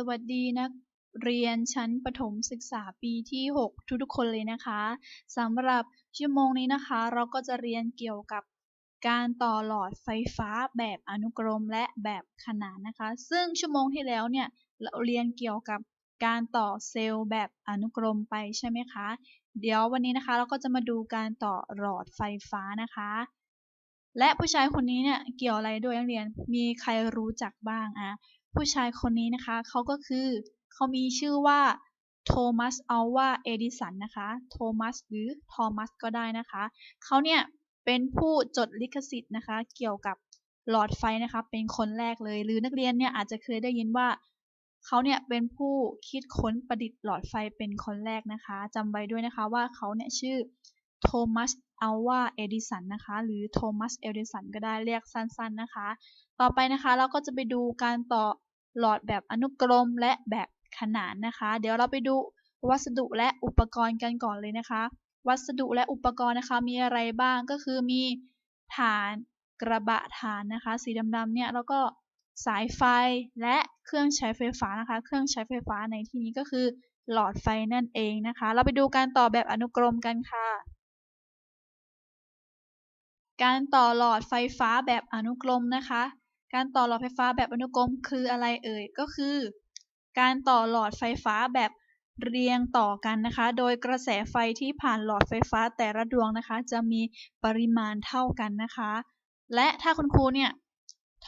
สวัสดีนักเรียนชั้นประถมศึกษาปีที่ 6 ทุกๆคนเลยนะคะสำหรับชั่วโมงนี้นะคะ เราก็จะเรียนเกี่ยวกับการต่อหลอดไฟฟ้าแบบอนุกรมและแบบขนานนะคะ ซึ่งชั่วโมงที่แล้วเนี่ยเราเรียนเกี่ยวกับการต่อเซลล์แบบอนุกรมไปใช่ไหมคะ เดี๋ยววันนี้นะคะเราก็จะมาดูการต่อหลอดไฟฟ้านะคะ และผู้ชายคนนี้เนี่ยเกี่ยวอะไรด้วยนักเรียนมีใครรู้จักบ้างอะ ผู้ชายคนนี้นะคะเขาก็คือเขามีชื่อว่าโทมัสอัลวาเอดิสันนะคะโทมัสหรือทอมัสก็ได้นะคะเขาเนี่ยเป็นผู้จดลิขสิทธิ์นะคะ เกี่ยวกับหลอดไฟนะคะเป็นคนแรกเลย หรือนักเรียนเนี่ยอาจจะเคยได้ยินว่าเขาเนี่ยเป็นผู้คิดค้นประดิษฐ์หลอดไฟเป็นคนแรกนะคะจำไว้ด้วยนะคะว่าเขาเนี่ยชื่อโทมัสอัลวาเอดิสันนะคะ หรือโทมัสเอดิสันก็ได้เรียกสั้นๆนะคะ ต่อไปนะคะเราก็จะไปดูการต่อ หลอดแบบอนุกรมและแบบขนานนะคะ เดี๋ยวเราไปดูวัสดุและอุปกรณ์กันก่อนเลยนะคะ วัสดุและอุปกรณ์นะคะมีอะไรบ้างก็คือมีฐานกระบะฐานนะคะ สีดำๆเนี่ยแล้วก็สายไฟและเครื่องใช้ไฟฟ้านะคะ เครื่องใช้ไฟฟ้าในที่นี้ก็คือหลอดไฟนั่นเองนะคะ เราไปดูการต่อแบบอนุกรมกันค่ะ การต่อหลอดไฟฟ้าแบบอนุกรมนะคะ การต่อหลอดไฟฟ้าแบบอนุกรมคืออะไรเอ่ย ก็คือ การต่อหลอดไฟฟ้าแบบเรียงต่อกันนะคะ โดยกระแสไฟที่ผ่านหลอดไฟฟ้าแต่ละดวงนะคะ จะมีปริมาณเท่ากันนะคะ และถ้าคุณครูเนี่ย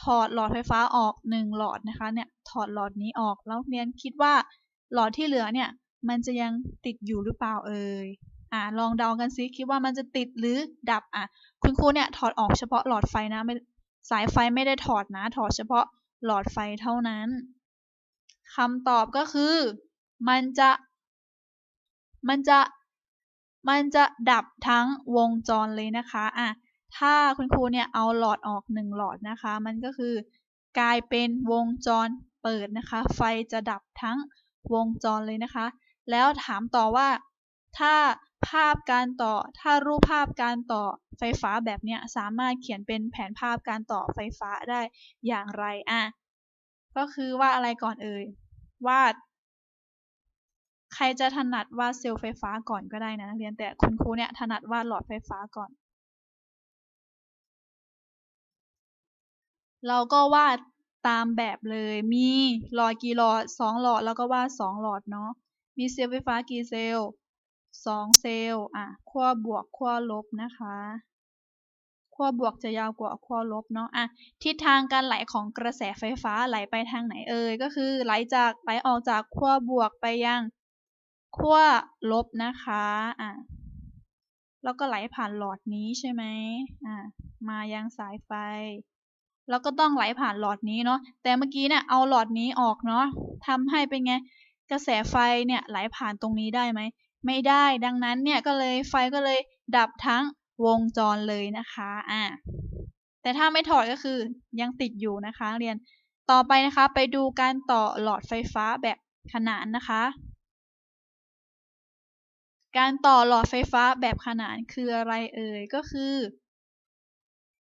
ถอดหลอดไฟฟ้าออก 1 หลอดนะคะเนี่ยถอดหลอดนี้ออกแล้วเรียนคิดว่าหลอดที่เหลือเนี่ยมันจะยังติดอยู่หรือเปล่าเอ่ยอ่าลองเดากันซิคิดว่ามันจะติดหรือดับอะคุณครูเนี่ยถอดออกเฉพาะหลอดไฟนะไม่ สายไฟไม่ได้ถอดนะ ถอดเฉพาะหลอดไฟเท่านั้นคำตอบก็คือ มันจะ มันจะ มันจะดับทั้งวงจรเลยนะคะอะถ้าคุณครูเนี่ยเอาหลอดออกหนึ่งหลอดนะคะ มันก็คือกลายเป็นวงจรเปิดนะคะ ไฟจะดับทั้งวงจรเลยนะคะ แล้วถามต่อว่า ถ้าภาพการต่อ ถ้ารูปภาพการต่อไฟฟ้าแบบนี้สามารถเขียนเป็นแผนภาพการต่อไฟฟ้าได้อย่างไรอะก็คือว่าอะไรก่อนเอ่ยวาด ใครจะถนัดวาดเซลล์ไฟฟ้าก่อนก็ได้นะนักเรียนแต่คุณครูเนี่ยถนัดวาดหลอดไฟฟ้าก่อน เราก็วาดตามแบบเลยมีหลอดกี่หลอดสองหลอดแล้วก็วาดสองหลอดเนาะมีเซลล์ไฟฟ้ากี่เซลล์ สองเซลล์ อะขั้วบวกขั้วลบนะคะขั้วบวกจะยาวกว่าขั้วลบเนาะ อะ ทิศทางการไหลของกระแสไฟฟ้าไหลไปทางไหนเอ่ย ก็คือไหลจากไหลออกจากขั้วบวกไปยังขั้วลบนะคะ อะ แล้วก็ไหลผ่านหลอดนี้ใช่ไหมอะ มายังสายไฟ แล้วก็ต้องไหลผ่านหลอดนี้เนาะ แต่เมื่อกี้เนี่ยเอาหลอดนี้ออกเนาะทำให้เป็นไง กระแสไฟเนี่ยไหลผ่านตรงนี้ได้ไหม ไม่ได้ ดังนั้นเนี่ยก็เลยไฟก็เลยดับทั้งวงจรเลยนะคะอ่าแต่ถ้าไม่ถอดก็คือยังติดอยู่นะคะเรียนต่อไปนะคะ ไปดูการต่อหลอดไฟฟ้าแบบขนานนะคะ การต่อหลอดไฟฟ้าแบบขนานคืออะไรเอ่ยก็คือ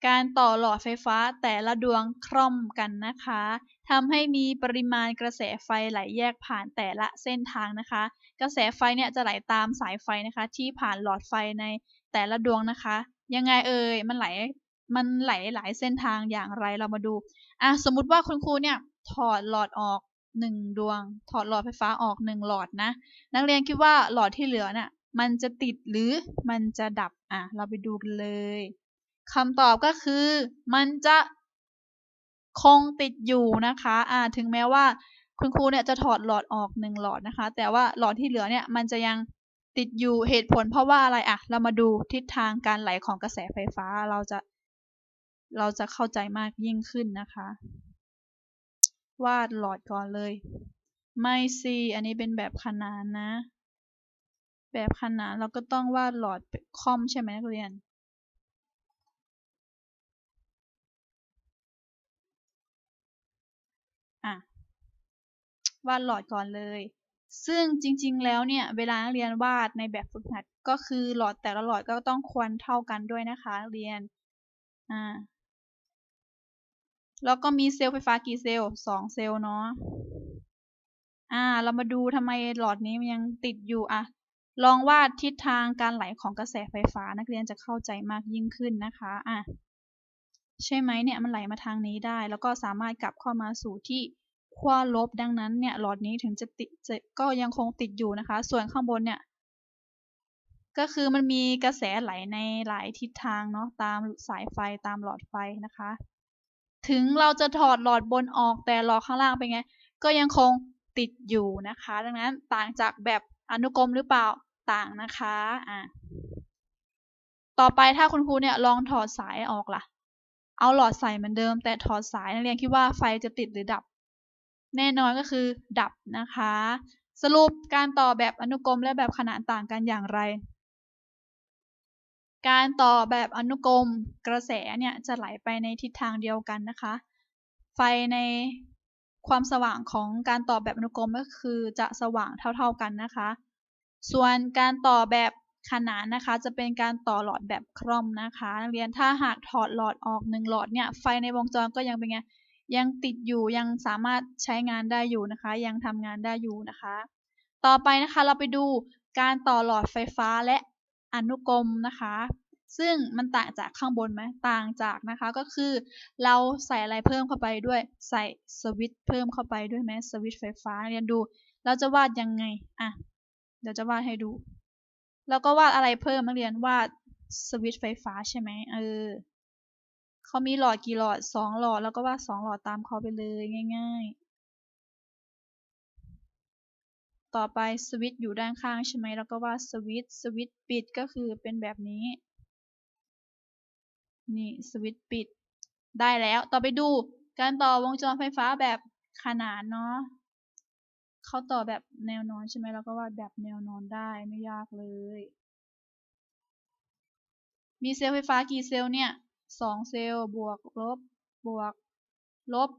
การต่อหลอดไฟฟ้าแต่ละดวงคล่อมกันนะคะทำให้มีปริมาณกระแสไฟไหลแยกผ่านแต่ละเส้นทางนะคะ กระแสไฟเนี่ยจะไหลตามสายไฟนะคะ ที่ผ่านหลอดไฟในแต่ละดวงนะคะ ยังไงเอ่ยมันไหลมันไหลหลายเส้นทางอย่างไรเรามาดูอะสมมุติว่าคุณครูเนี่ยถอดหลอดออกหนึ่งดวง ถอดหลอดไฟฟ้าออกหนึ่งหลอดนะ นักเรียนคิดว่าหลอดที่เหลือเนี่ยมันจะติดหรือมันจะดับอะเราไปดูกันเลย คำตอบก็คือ มันจะคงติดอยู่นะคะอ่าถึงแม้ว่าคุณครูเนี่ยจะถอดหลอดออกหนึ่งหลอดนะคะ แต่ว่าหลอดที่เหลือเนี่ยมันจะยังติดอยู่เหตุผลเพราะว่าอะไรอะเรามาดูทิศทางการไหลของกระแสไฟฟ้าเราจะ เราจะเข้าใจมากยิ่งขึ้นนะคะ วาดหลอดก่อนเลย ไม่สิอันนี้เป็นแบบขนานนะ แบบขนานเราก็ต้องวาดหลอดคอมใช่ไหมนักเรียน อะวาดหลอดก่อนเลย ซึ่งจริง ๆ แล้วเนี่ย เวลาเรียนวาดในแบบฝึกหัด ก็คือหลอดแต่ละหลอดก็ต้องควรเท่ากันด้วยนะคะเรียน อ่า แล้วก็มีเซลล์ไฟฟ้ากี่เซลล์สองเซลล์เนาะ อ่า เรามาดูทำไมหลอดนี้มันยังติดอยู่อะลองวาดทิศทางการไหลของกระแสไฟฟ้านักเรียนจะเข้าใจมากยิ่งขึ้นนะคะ อะ ใช่ไหมเนี่ยมันไหลมาทางนี้ได้ แล้วก็สามารถกลับเข้ามาสู่ที่ขั้วลบดังนั้นเนี่ยหลอดนี้ถึงจะติดก็ยังคงติดอยู่นะคะ ส่วนข้างบนเนี่ยก็คือมันมีกระแสไหลในหลายทิศทางเนาะตามสายไฟตามหลอดไฟนะคะ ถึงเราจะถอดหลอดบนออกแต่หลอดข้างล่างเป็นไง ก็ยังคงติดอยู่นะคะ ดังนั้นต่างจากแบบอนุกรมหรือเปล่าต่างนะคะอะต่อไปถ้าคุณครูเนี่ยลองถอดสายออกล่ะ เอาหลอดใส่เหมือนเดิม แต่ถอดสายนักเรียนคิดว่าไฟจะติดหรือดับ แน่นอนก็คือ ดับนะคะ สรุปการต่อแบบอนุกรมและแบบขนานต่างกันอย่างไร การต่อแบบอนุกรมกระแสเนี่ยจะไหลไปในทิศทางเดียวกันนะคะ ไฟในความสว่างของการต่อแบบอนุกรมก็คือจะสว่างเท่า ๆกันนะคะ ส่วนการต่อแบบ ขนานนะคะ จะเป็นการต่อหลอดแบบคร่อมนะคะ นักเรียนถ้าหากถอดหลอดออกหนึ่งหลอดเนี่ยไฟในวงจรก็ยังเป็นไงยังติดอยู่ยังสามารถใช้งานได้อยู่นะคะ ยังทำงานได้อยู่นะคะ ต่อไปนะคะเราไปดูการต่อหลอดไฟฟ้าและอนุกรมนะคะ ซึ่งมันต่างจากข้างบนไหมต่างจากนะคะก็คือ เราใส่อะไรเพิ่มเข้าไปด้วยใส่สวิตช์เพิ่มเข้าไปด้วยไหมสวิตช์ไฟฟ้าเรียนดู เราจะวาดยังไงอะเดี๋ยวจะวาดให้ดู แล้วก็วาดอะไรเพิ่มนักเรียนวาดสวิตช์ไฟฟ้าใช่ไหมเออเขามีหลอดกี่หลอดสองหลอดแล้วก็วาดสองหลอดตามเขาไปเลยง่าย ๆ ต่อไปสวิตช์อยู่ด้านข้างใช่ไหมแล้วก็ว่าสวิตช์สวิตช์ปิดก็คือเป็นแบบนี้ นี่สวิตช์ปิดได้แล้วต่อไปดูการต่อวงจรไฟฟ้าแบบขนานเนาะ เขาต่อแบบแนวนอนใช่ไหมแล้วก็วาดแบบแนวนอนได้ไม่ยากเลย มีเซลล์ไฟฟ้ากี่เซลล์เนี่ยสองเซลล์บวกลบบวกลบ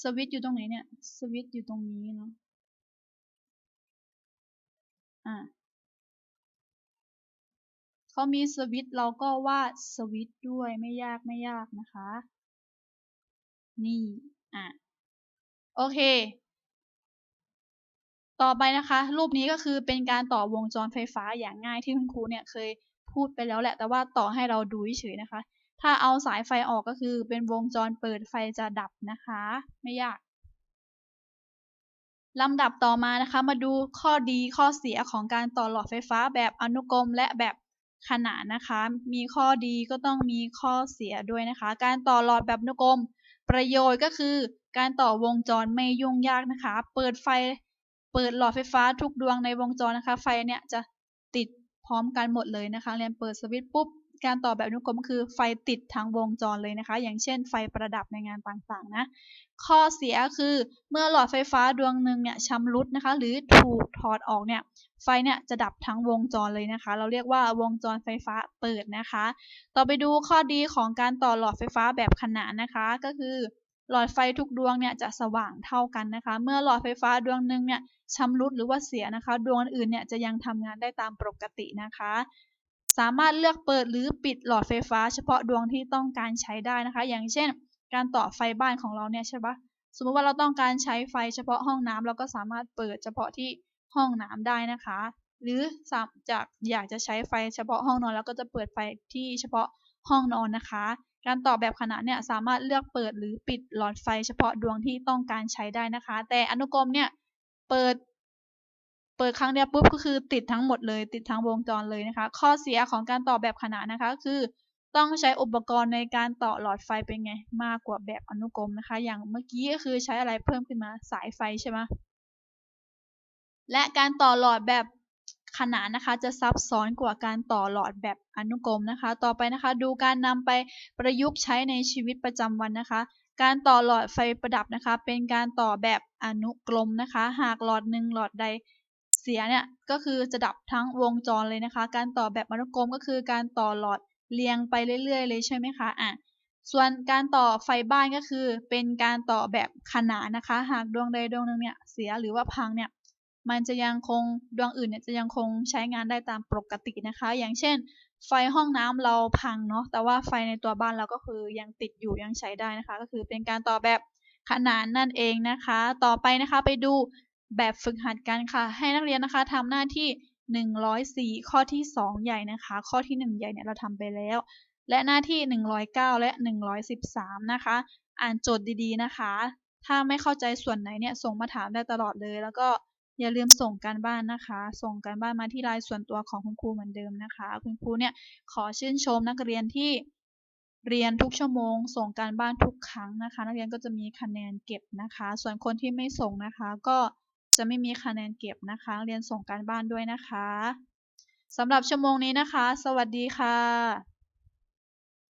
สวิตช์อยู่ตรงไหนเนี่ยสวิตช์อยู่ตรงนี้เนาะอะเขามีสวิตช์เราก็วาดสวิตช์ด้วยไม่ยากไม่ยากนะคะ นี่ อะ โอเค ต่อไปนะคะ รูปนี้ก็คือเป็นการต่อวงจรไฟฟ้าอย่างง่ายที่คุณครูเนี่ยเคยพูดไปแล้วแหละ แต่ว่าต่อให้เราดูเฉยนะคะ ถ้าเอาสายไฟออกก็คือเป็นวงจรเปิดไฟจะดับนะคะ ไม่ยากลำดับต่อมานะคะ มาดูข้อดีข้อเสียของการต่อหลอดไฟฟ้าแบบอนุกรมและแบบขนานนะคะ มีข้อดีก็ต้องมีข้อเสียด้วยนะคะ การต่อหลอดแบบอนุกรม ประโยชน์ก็คือ การต่อวงจรไม่ยุ่งยากนะคะ เปิดไฟ เปิดหลอดไฟฟ้าทุกดวงในวงจรนะคะ ไฟเนี่ยจะติดพร้อมกันหมดเลยนะคะ เรียนเปิดสวิตช์ปุ๊บ การต่อแบบอนุกรมคือไฟติดทั้งวงจรเลยนะคะ อย่างเช่นไฟประดับในงานต่างๆนะ ข้อเสียคือเมื่อหลอดไฟฟ้าดวงหนึ่งเนี่ยชำรุดนะคะ หรือถูกถอดออกเนี่ย ไฟเนี่ยจะดับทั้งวงจรเลยนะคะ เราเรียกว่าวงจรไฟฟ้าเปิดนะคะ ต่อไปดูข้อดีของการต่อหลอดไฟฟ้าแบบขนานนะคะ ก็คือ หลอดไฟทุกดวงเนี่ยจะสว่างเท่ากันนะคะ เมื่อหลอดไฟฟ้าดวงหนึ่งเนี่ยชำรุดหรือว่าเสียนะคะ ดวงอื่นเนี่ยจะยังทำงานได้ตามปกตินะคะ สามารถเลือกเปิดหรือปิดหลอดไฟฟ้า เฉพาะดวงที่ต้องการใช้ได้นะคะ อย่างเช่น การต่อไฟบ้านของเราเนี่ยใช่ปะสมมติว่าเราต้องการใช้ไฟเฉพาะห้องน้ำเราก็สามารถเปิดเฉพาะที่ห้องน้ำได้นะคะ หรือจากอยากจะใช้ไฟเฉพาะห้องนอนแล้วก็จะเปิดไฟที่เฉพาะห้องนอนนะคะ การต่อแบบขนาดเนี่ยสามารถเลือกเปิดหรือปิดหลอดไฟเฉพาะดวงที่ต้องการใช้ได้นะคะ แต่อนุกรมเนี่ยเปิด เปิดครั้งเดียวปุ๊บก็คือติดทั้งหมดเลย ติดทั้งวงจรเลยนะคะ ข้อเสียของการต่อแบบขนาดนะคะคือต้องใช้อุปกรณ์ในการต่อหลอดไฟเป็นไง มากกว่าแบบอนุกรมนะคะ อย่างเมื่อกี้ก็คือใช้อะไรเพิ่มขึ้นมาสายไฟใช่ไหมและการต่อหลอดแบบ ขนานนะคะจะซับซ้อนกว่าการต่อหลอดแบบอนุกรมนะคะ ต่อไปนะคะดูการนำไปประยุกต์ใช้ในชีวิตประจำวันนะคะ การต่อหลอดไฟประดับนะคะ เป็นการต่อแบบอนุกรมนะคะ หากหลอดหนึ่งหลอดใดเสียเนี่ยก็คือจะดับทั้งวงจรเลยนะคะ การต่อแบบอนุกรมก็คือการต่อหลอดเรียงไปเรื่อย ๆ เลยใช่ไหมคะอะส่วนการต่อไฟบ้านก็คือเป็นการต่อแบบขนานนะคะ หากดวงใดดวงหนึ่งเนี่ยเสียหรือว่าพังเนี่ย มันจะยังคงดวงอื่นเนี่ยจะยังคงใช้งานได้ตามปกตินะคะ อย่างเช่น ไฟห้องน้ำเราพังเนาะแต่ว่าไฟในตัวบ้านเราก็คือยังติดอยู่ยังใช้ได้นะคะ ก็คือเป็นการต่อแบบขนานนั่นเองนะคะ ต่อไปนะคะไปดูแบบฝึกหัดกันค่ะ ให้นักเรียนนะคะทำหน้าที่ 104 ข้อที่ 2 ใหญ่นะคะ ข้อที่ 1 ใหญ่เนี่ยเราทำไปแล้ว และหน้าที่ 109 และ 113 นะคะ อ่านโจทย์ดีๆนะคะ ถ้าไม่เข้าใจส่วนไหนเนี่ยส่งมาถามได้ตลอดเลย แล้วก็ อย่าลืมส่งการบ้านนะคะ ส่งการบ้านมาที่ไลน์ส่วนตัวของคุณครูเหมือนเดิมนะคะ คุณครูเนี่ยขอชื่นชมนักเรียนที่เรียนทุกชั่วโมง ส่งการบ้านทุกครั้งนะคะ นักเรียนก็จะมีคะแนนเก็บนะคะ ส่วนคนที่ไม่ส่งนะคะ ก็จะไม่มีคะแนนเก็บนะคะ เรียนส่งการบ้านด้วยนะคะสำหรับชั่วโมงนี้นะคะ สวัสดีค่ะ